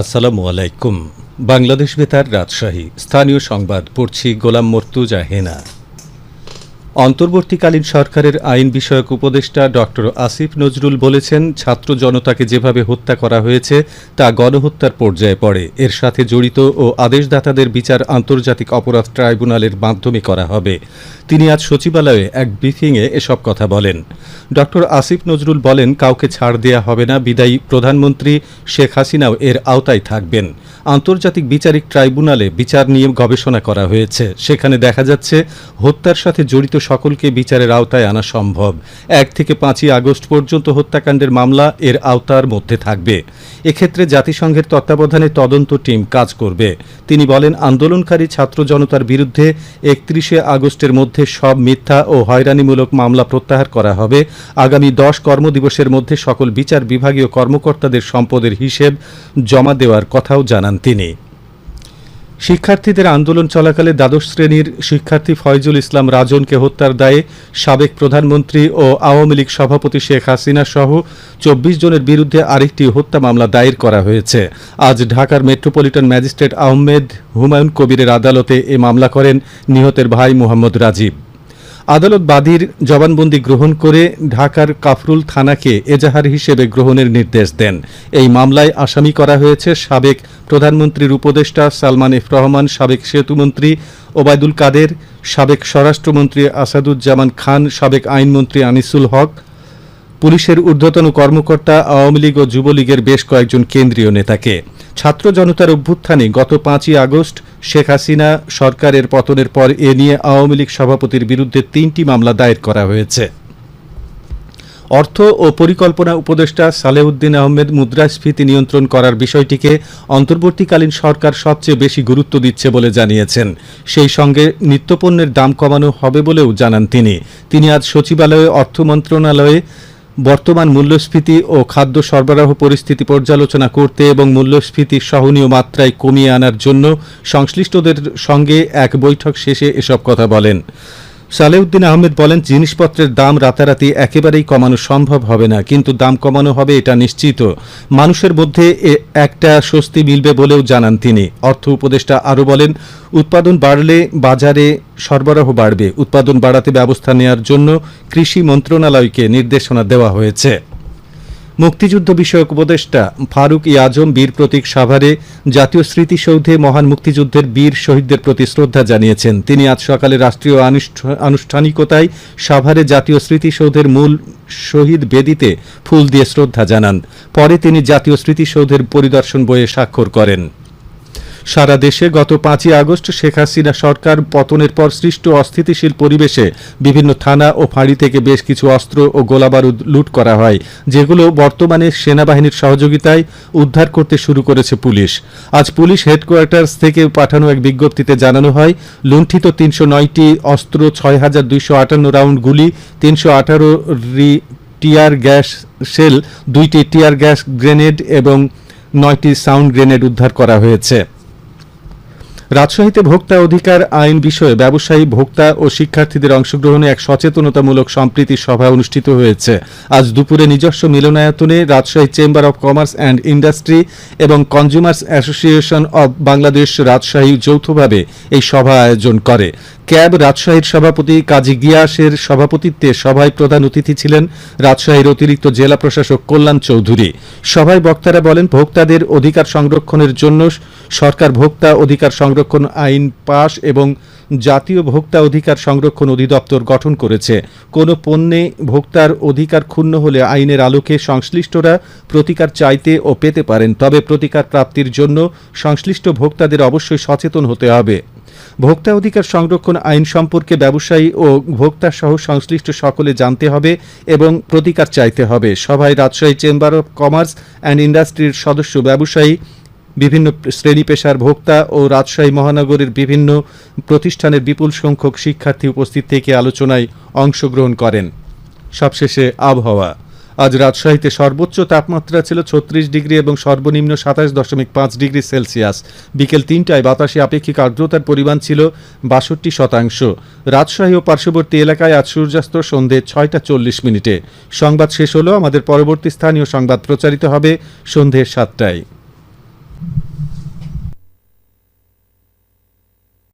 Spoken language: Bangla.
আসসালামু আলাইকুম। বাংলাদেশ বেতার রাজশাহী। স্থানীয় সংবাদ পড়ছি গোলাম মর্তুজা হেনা। অন্তর্বর্তীকালীন সরকারের আইন বিষয়ক উপদেষ্টা ডক্টর আসিফ নজরুল বলেছেন, ছাত্র জনতাকে যেভাবে হত্যা করা হয়েছে, তা গণহত্যার পর্যায়ে পড়ে। এর সাথে জড়িত ও আদেশদাতাদের বিচার আন্তর্জাতিক অপরাধ ট্রাইব্যুনালের মাধ্যমে করা হবে। তিনি আজ সচিবালয়ে এক ব্রিফিংয়ে এসব কথা বলেন। ডক্টর আসিফ নজরুল বলেন, কাউকে ছাড় দেয়া হবে না, বিদায়ী প্রধানমন্ত্রী শেখ হাসিনাও এর আওতায় থাকবেন। আন্তর্জাতিক বিচারিক ট্রাইব্যুনালে বিচার নিয়ে গবেষণা করা হয়েছে। সেখানে দেখা যাচ্ছে, হত্যার সাথে জড়িত সকলকে বিচারের আওতায় আনা সম্ভব। এক থেকে পাঁচই আগস্ট পর্যন্ত হত্যাকাণ্ডের মামলা এর আওতার মধ্যে থাকবে। এক্ষেত্রে জাতিসংঘের তত্ত্বাবধানে তদন্ত টিম কাজ করবে। তিনি বলেন, আন্দোলনকারী ছাত্র জনতার বিরুদ্ধে একত্রিশে আগস্টের মধ্যে সব মিথ্যা ও হয়রানিমূলক মামলা প্রত্যাহার করা হবে। আগামী দশ কর্মদিবসের মধ্যে সকল বিচার বিভাগীয় কর্মকর্তাদের সম্পদের হিসেব জমা দেওয়ার কথাও জানান তিনি। শিক্ষার্থীদের আন্দোলন চলাকালে দ্বাদশ শ্রেণির শিক্ষার্থী ফয়জুল ইসলাম রাজনকে হত্যার দায়ে সাবেক প্রধানমন্ত্রী ও আওয়ামী লীগ সভাপতি শেখ হাসিনা সহ চব্বিশ জনের বিরুদ্ধে আরেকটি হত্যা মামলা দায়ের করা হয়েছে। আজ ঢাকার মেট্রোপলিটন ম্যাজিস্ট্রেট আহমেদ হুমায়ুন কবিরের আদালতে এ মামলা করেন নিহতের ভাই মোহাম্মদ রাজীব। আদালত বাদীর জবানবন্দি গ্রহণ করে ঢাকার কাফরুল থানাকে এজাহার হিসেবে গ্রহণের নির্দেশ দেন। এই মামলায় আসামি করা হয়েছে সাবেক প্রধানমন্ত্রীর উপদেষ্টা সালমান এফ রহমান, সাবেক সেতুমন্ত্রী ওবায়দুল কাদের, সাবেক স্বরাষ্ট্রমন্ত্রী আসাদুজ্জামান খান, সাবেক আইনমন্ত্রী আনিসুল হক, পুলিশের ঊর্ধ্বতন কর্মকর্তা, আওয়ামী লীগ ও যুবলীগের বেশ কয়েকজন কেন্দ্রীয় নেতাকে। ছাত্র জনতার অভ্যুত্থানে গত পাঁচই আগস্ট শেখ হাসিনা সরকারের পতনের পর এ নিয়ে আওয়ামী লীগ সভাপতির বিরুদ্ধে তিনটি মামলা দায়ের করা হয়েছে। অর্থ ও পরিকল্পনা উপদেষ্টা সালেউদ্দিন আহমেদ মুদ্রাস্ফীতি নিয়ন্ত্রণ করার বিষয়টিকে অন্তর্বর্তীকালীন সরকার সবচেয়ে বেশি গুরুত্ব দিচ্ছে বলে জানিয়েছেন। সেই সঙ্গে নিত্যপণ্যের দাম কমানো হবে বলেও জানান তিনি। তিনি আজ সচিবালয়ে অর্থ মন্ত্রণালয়ে বর্তমান মূল্যস্ফীতি ও খাদ্য সরবরাহ পরিস্থিতি পর্যালোচনা করতে এবং মূল্যস্ফীতি সহনীয় মাত্রায় কমিয়ে আনার জন্য সংশ্লিষ্টদের সঙ্গে এক বৈঠক শেষে এসব কথা বলেন। সালেউদ্দিন আহমেদ বলেন, জিনিসপত্রের দাম রাতারাতি একেবারেই কমানো সম্ভব হবে না, কিন্তু দাম কমানো হবে এটা নিশ্চিত। মানুষের মধ্যে একটা স্বস্তি মিলবে বলেও জানান তিনি। অর্থ উপদেষ্টা আরও বলেন, উৎপাদন বাড়লে বাজারে সরবরাহ বাড়বে। উৎপাদন বাড়াতে ব্যবস্থা নেওয়ার জন্য কৃষি মন্ত্রণালয়কে নির্দেশনা দেওয়া হয়েছে। মুক্তিযুদ্ধ বিষয়ক উপদেষ্টা ফারুক ই আজম বীর প্রতীক সাভারে জাতীয় স্মৃতিসৌধে মহান মুক্তিযুদ্ধের বীর শহীদদের প্রতি শ্রদ্ধা জানিয়েছেন। তিনি আজ সকালে রাষ্ট্রীয় আনুষ্ঠানিকতায় সাভারে জাতীয় স্মৃতিসৌধের মূল শহীদ বেদিতে ফুল দিয়ে শ্রদ্ধা জানান। পরে তিনি জাতীয় স্মৃতিসৌধের পরিদর্শন বইয়ে স্বাক্ষর করেন। সারা দেশে গত পাঁচই আগস্ট শেখ হাসিনা সরকার পতনের পর সৃষ্ট অস্থিতিশীল পরিবেশে বিভিন্ন থানা ও ফাঁড়ি থেকে বেশ কিছু অস্ত্র ও গোলাবারুদ লুট করা হয়, যেগুলো বর্তমানে সেনাবাহিনীর সহযোগিতায় উদ্ধার করতে শুরু করেছে পুলিশ। আজ পুলিশ হেডকোয়ার্টার্স থেকে পাঠানো এক বিজ্ঞপ্তিতে জানানো হয়, লুণ্ঠিত তিনশো নয়টি অস্ত্র, ছয় হাজার দুইশো আটান্ন রাউন্ড গুলি, তিনশো আঠারো রি টিয়ার গ্যাস শেল, দুইটি টিয়ার গ্যাস গ্রেনেড এবং নয়টি সাউন্ড গ্রেনেড উদ্ধার করা হয়েছে। রাজশাহীতে ভোক্তা অধিকার আইন বিষয়ে ব্যবসায়ী, ভোক্তা ও শিক্ষার্থীদের অংশগ্রহণে এক সচেতনতামূলক সম্প্রীতি সভা অনুষ্ঠিত হয়েছে। আজ দুপুরে নিজস্ব মিলনায়তনে Rajshahi chamber of commerce and industry এবং consumers association of Bangladesh Rajshahi যৌথভাবে এই সভা আয়োজন করে। ক্যাব রাজশাহীর সভাপতি কাজী গিয়াসের সভাপতিত্বে সভায় প্রধান অতিথি ছিলেন রাজশাহীর অতিরিক্ত জেলা প্রশাসক কল্যাণ চৌধুরী। সভায় বক্তারা বলেন, ভোক্তাদের অধিকার সংরক্ষণের জন্য সরকার ভোক্তা অধিকার সংরক্ষণ আইন পাশ এবং জাতীয় ভোক্তা অধিকার সংরক্ষণ অধিদপ্তর গঠন করেছে। কোনো পণ্যে ভোক্তার অধিকার ক্ষুণ্ণ হলে আইনের আলোকে সংশ্লিষ্টরা প্রতিকার চাইতে ও পেতে পারেন। তবে প্রতিকার প্রাপ্তির জন্য সংশ্লিষ্ট ভোক্তাদের অবশ্যই সচেতন হতে হবে। ভোক্তা অধিকার সংরক্ষণ আইন সম্পর্কে ব্যবসায়ী ও ভোক্তা সহ সংশ্লিষ্ট সকলে জানতে হবে এবং প্রতিকার চাইতে হবে। সভায় Rajshahi chamber of commerce and ইন্ডাস্ট্রির সদস্য ব্যবসায়ী বিভিন্ন শ্রেণি পেশার ভোক্তা ও রাজশাহী মহানগরের বিভিন্ন প্রতিষ্ঠানের বিপুল সংখ্যক শিক্ষার্থী উপস্থিত থেকে আলোচনায় অংশগ্রহণ করেন। সবশেষে আবহাওয়া। আজ রাজশাহীতে সর্বোচ্চ তাপমাত্রা ছিল ছত্রিশ ডিগ্রি এবং সর্বনিম্ন সাতাশ দশমিক পাঁচ ডিগ্রি সেলসিয়াস। বিকেল তিনটায় বাতাসে আপেক্ষিক আর্দ্রতার পরিমাণ ছিল বাষট্টি শতাংশ। রাজশাহী ও পার্শ্ববর্তী এলাকায় আজ সূর্যাস্ত সন্ধে ছয়টা চল্লিশ মিনিটে। সংবাদ শেষ হলো, আমাদের পরবর্তী স্থানীয় সংবাদ প্রচারিত হবে সন্ধে সাতটায়।